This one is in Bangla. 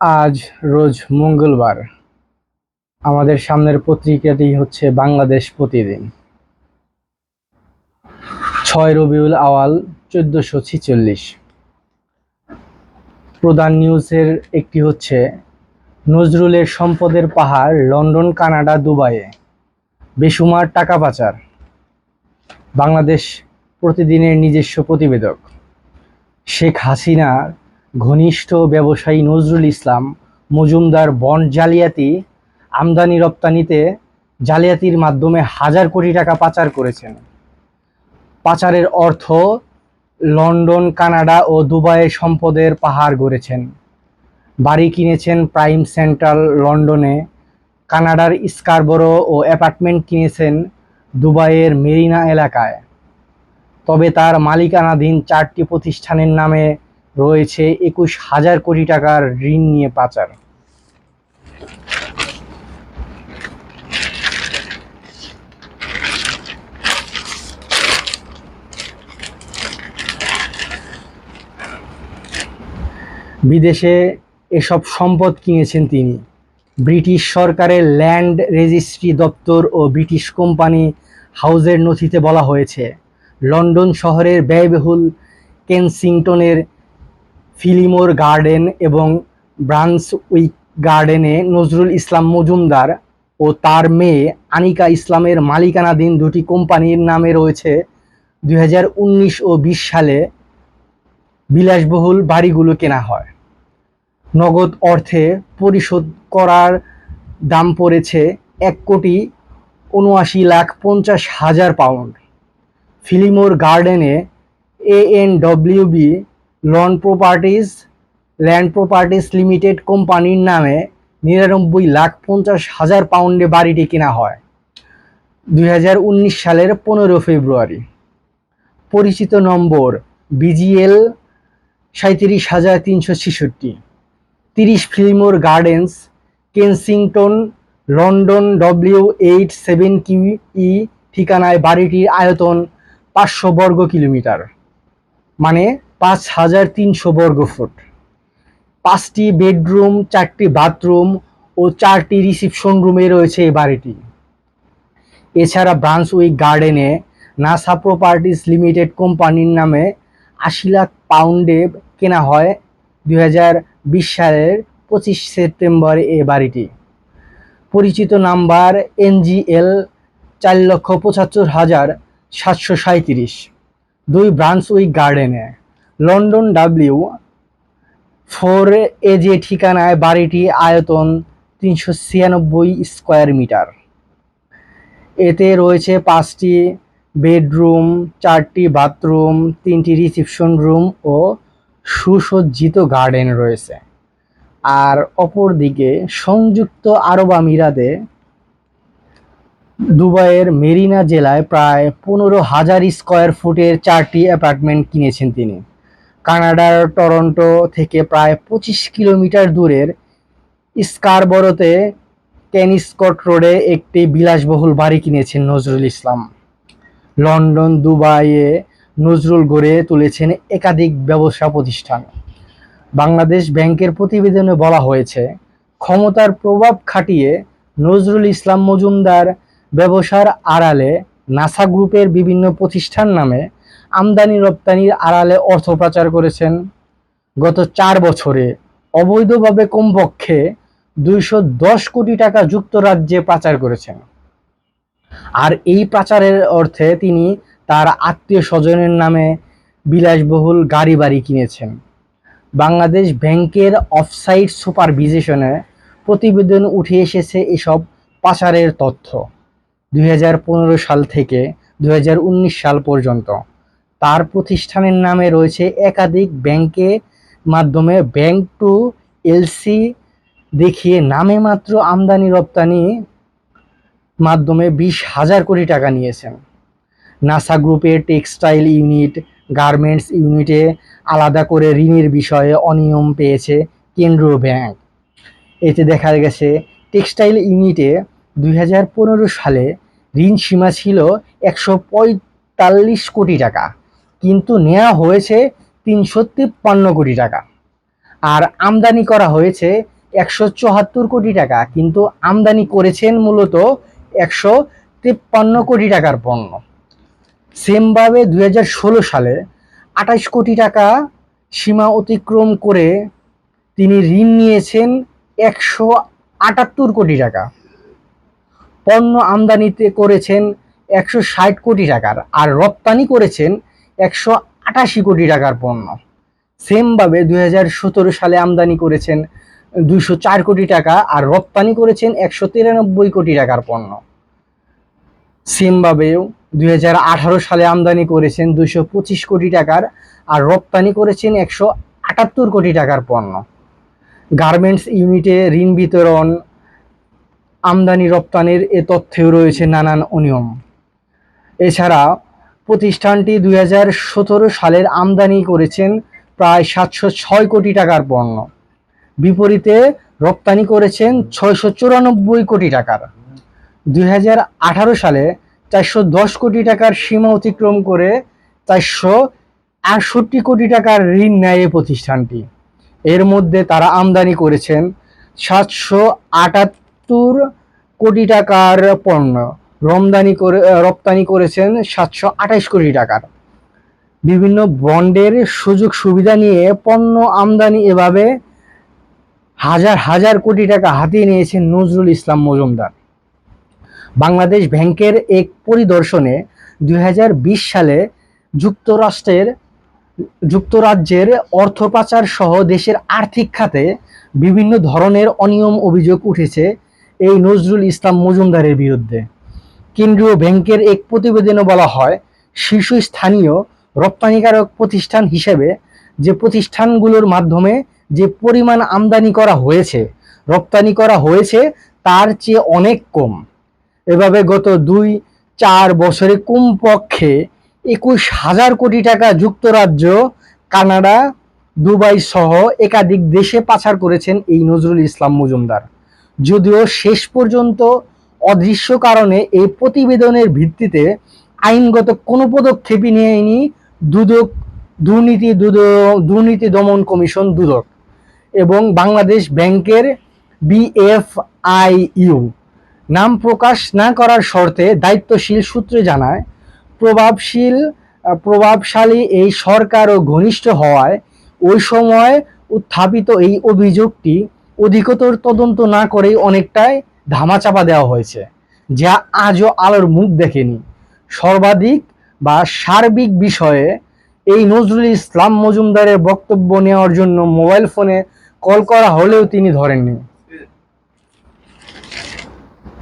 আজ রোজ মঙ্গলবার। আমাদের সামনের পত্রিকাটি হচ্ছে বাংলাদেশ প্রতিদিন। ছয় রবিউল আওয়াল, চোদ্দশো ছিচল্লিশ। প্রধান নিউজের একটি হচ্ছে, নজরুলের সম্পদের পাহাড় লন্ডন, কানাডা, দুবাইয়ে। বেসুমার টাকা পাচার। বাংলাদেশ প্রতিদিনের নিজস্ব প্রতিবেদক। শেখ হাসিনার ঘনিষ্ঠ ব্যবসায়ী নজরুল ইসলাম মজুমদার বন্ড জালিয়াতি আমদানি রপ্তানিতে জালিয়াতির মাধ্যমে হাজার কোটি টাকা পাচার করেছেন। পাচারের অর্থ লন্ডন, কানাডা ও দুবাইয়ে সম্পদের পাহাড় গড়েছেন। বাড়ি কিনেছেন প্রাইম সেন্ট্রাল লন্ডনে। কানাডার স্কারবরো ও অ্যাপার্টমেন্ট কিনেছেন দুবাইয়ের মেরিনা এলাকায়। তবে তার মালিকানাধীন চারটি প্রতিষ্ঠানের নামে রয়েছে একুশ হাজার কোটি টাকার ঋণ নিয়ে পাচার। বিদেশে এসব সম্পদ কিনেছেন তিনি। ব্রিটিশ সরকারের ল্যান্ড রেজিস্ট্রি দপ্তর ও ব্রিটিশ কোম্পানি হাউজের নথিতে বলা হয়েছে, লন্ডন শহরের ব্যয়বহুল কেনসিংটনের ফিলিমোর গার্ডেন এবং ব্রান্সউইক গার্ডেনে নজরুল ইসলাম মজুমদার ও তার মেয়ে আনিকা ইসলামের মালিকানাধীন দুটি কোম্পানির নামে রয়েছে দু হাজার উনিশ ও বিশ সালে বিলাসবহুল বাড়িগুলো কেনা হয়। নগদ অর্থে পরিশোধ করার দাম পড়েছে এক কোটি উনআশি লাখ পঞ্চাশ হাজার পাউন্ড। ফিলিমোর গার্ডেনে A N WB lawn properties land properties limited কোম্পানির নামে নিরানব্বই লাখ পঞ্চাশ হাজার পাউন্ডে বাড়িটি কেনা হয়। দুই হাজার উনিশ সালের পনেরো ফেব্রুয়ারি। পরিচিত নম্বর বিজিএল সাঁত্রিশ হাজার তিনশো ছেষট্টি। তিরিশ Phillimore Gardens Kensington London W eight seven Q E ঠিকানায় বাড়িটির আয়তন পাঁচশো বর্গ কিলোমিটার। মানে পাঁচ হাজার তিনশো বর্গ ফুট। পাঁচটি বেডরুম, চারটি বাথরুম ও চারটি রিসিপশন রুমে রয়েছে এই বাড়িটি। এছাড়া ব্রান্সউইক গার্ডেনে নাসা প্রপার্টিজ লিমিটেড কোম্পানির নামে আশি লাখ পাউন্ডে কেনা হয় দুই সালের পঁচিশ সেপ্টেম্বর এ বাড়িটি। পরিচিত নাম্বার এনজিএল চার লক্ষ পঁচাত্তর হাজার সাতশো সাঁত্রিশ দুই ব্রান্সউইক গার্ডেনে। লন্ডন ডাব্লিউ, ফোর এ যে ঠিকানায় বাড়িটি আয়তন তিনশো ছিয়ানব্বই স্কোয়ার মিটার। এতে রয়েছে পাঁচটি বেডরুম, চারটি বাথরুম, তিনটি রিসিপশন রুম ও সুসজ্জিত গার্ডেন রয়েছে। আর অপরদিকে সংযুক্ত আরব আমিরাতে দুবাইয়ের মেরিনা জেলায় প্রায় পনেরো হাজার স্কোয়ার ফুটের চারটি অ্যাপার্টমেন্ট কিনেছেন তিনি। কানাডার টরন্টো থেকে প্রায় পঁচিশ কিলোমিটার দূরের স্কারবরোতে ক্যানিস্কট রোডে একটি বিলাসবহুল বাড়ি কিনেছেন নজরুল ইসলাম। লন্ডন, দুবাইয়ে নজরুল গড়ে তুলেছেন একাধিক ব্যবসা প্রতিষ্ঠান। বাংলাদেশ ব্যাংকের প্রতিবেদনে বলা হয়েছে, ক্ষমতার প্রভাব খাটিয়ে নজরুল ইসলাম মজুমদার ব্যবসার আড়ালে নাসা গ্রুপের বিভিন্ন প্রতিষ্ঠান নামে আমদানি রপ্তানির আড়ালে অর্থ পাচার করেছেন। গত চার বছরে অবৈধভাবে কমপক্ষে দুইশো দশ কোটি টাকা যুক্তরাজ্যে পাচার করেছেন। আর এই পাচারের অর্থে তিনি তার আত্মীয় স্বজনের নামে বিলাসবহুল গাড়ি বাড়ি কিনেছেন। বাংলাদেশ ব্যাংকের অফসাইট সুপারভিজেশনে প্রতিবেদন উঠে এসেছে এসব পাচারের তথ্য। দুই হাজার পনেরো সাল থেকে দু হাজার উনিশ সাল পর্যন্ত। তার প্রতিষ্ঠানের নামে রয়েছে একাধিক ব্যাংকে মাধ্যমে। ব্যাংক টু এলসি দেখিয়ে নামে মাত্র আমদানি রপ্তানি মাধ্যমে বিশ হাজার কোটি টাকা নিয়েছেন। নাসা গ্রুপের টেক্সটাইল ইউনিট, গার্মেন্টস ইউনিটে আলাদা করে ঋণের বিষয়ে অনিয়ম পেয়েছে কেন্দ্রীয় ব্যাংক। এতে দেখা গেছে, টেক্সটাইল ইউনিটে দুই হাজার পনেরো সালে ঋণ সীমা ছিল একশো পঁয়তাল্লিশ কোটি টাকা। কিন্তু নেওয়া হয়েছে তিনশো তিপ্পান্ন কোটি টাকা। আর আমদানি করা হয়েছে একশো চুয়াত্তর কোটি টাকা, কিন্তু আমদানি করেছেন মূলত একশো তিপ্পান্ন কোটি টাকার পণ্য। সেমভাবে দু হাজার ষোলো সালে আঠাশ কোটি টাকা সীমা অতিক্রম করে তিনি ঋণ নিয়েছেন একশো আটাত্তর কোটি টাকা। পণ্য আমদানিতে করেছেন একশো ষাট কোটি টাকার, আর রপ্তানি করেছেন একশো আটাশি কোটি টাকার পণ্য। সেমভাবে দু হাজার সতেরো সালে আমদানি করেছেন দুইশো চার কোটি টাকা আর রপ্তানি করেছেন একশো তিরানব্বই কোটি টাকার পণ্য। সেমভাবেও দু হাজার আঠারো সালে আমদানি করেছেন দুইশো পঁচিশ কোটি টাকার আর রপ্তানি করেছেন একশো আটাত্তর কোটি টাকার পণ্য। গার্মেন্টস ইউনিটে ঋণ বিতরণ, আমদানি রপ্তানির এ তথ্যেও রয়েছে নানান অনিয়ম। এছাড়া প্রতিষ্ঠানটি দুই হাজার সতেরো সালের আমদানি করেছেন প্রায় সাতশো ছয় কোটি টাকার পণ্য। বিপরীতে রপ্তানি করেছেন ছয়শো চুরানব্বই কোটি টাকার। দুই হাজার আঠারো সালে চারশো দশ কোটি টাকার সীমা অতিক্রম করে চারশো আটষট্টি কোটি টাকার ঋণ নেয় প্রতিষ্ঠানটি। এর মধ্যে তারা আমদানি করেছেন সাতশো আটাত্তর কোটি টাকার পণ্য। রমদানি করে রপ্তানি করেছেন সাতশো আঠাশ কোটি টাকার। বিভিন্ন বন্ডের সুযোগ সুবিধা নিয়ে পণ্য আমদানি এভাবে হাজার হাজার কোটি টাকা হাতিয়ে নিয়েছেন নজরুল ইসলাম মজুমদার। বাংলাদেশ ব্যাংকের এক পরিদর্শনে দুই হাজার বিশ সালে যুক্তরাষ্ট্রের, যুক্তরাজ্যের অর্থ পাচার সহ দেশের আর্থিক খাতে বিভিন্ন ধরনের অনিয়ম অভিযোগ উঠেছে এই নজরুল ইসলাম মজুমদারের বিরুদ্ধে। কেন্দ্রীয় ব্যাংকের এক প্রতিবেদনে বলা হয়, শীর্ষস্থানীয় রপ্তানিকারক প্রতিষ্ঠান হিসেবে যে প্রতিষ্ঠানগুলোর মাধ্যমে যে পরিমাণ আমদানি করা হয়েছে, রপ্তানি করা হয়েছে, তার চেয়ে অনেক কম। এভাবে গত দুই, চার বছরে কমপক্ষে একুশ হাজার কোটি টাকা যুক্তরাজ্য, কানাডা, দুবাই সহ একাধিক দেশে পাচার করেছেন এই নজরুল ইসলাম মজুমদার। যদিও শেষ পর্যন্ত অদৃশ্য কারণে এই প্রতিবেদনের ভিত্তিতে আইনগত কোনো পদক্ষেপই নেয়নি দুদক দুর্নীতি দুর্নীতি দমন কমিশন দুদক এবং বাংলাদেশ ব্যাংকের বিএফআইইউ। নাম প্রকাশ না করার শর্তে দায়িত্বশীল সূত্রে জানায়, প্রভাবশীল প্রভাবশালী এই সরকার ও ঘনিষ্ঠ হওয়ায় ওই সময় উত্থাপিত এই অভিযোগটি অধিকতর তদন্ত না করেই অনেকটাই ধামাচাপা দেওয়া হয়েছে, যা আজও আলোর মুখ দেখেনি। সর্বাধিক বা সার্বিক বিষয়ে এই নজরুল ইসলাম মজুমদারের বক্তব্য নেওয়ার জন্য মোবাইল ফোনে কল করা হলেও তিনি ধরেননি।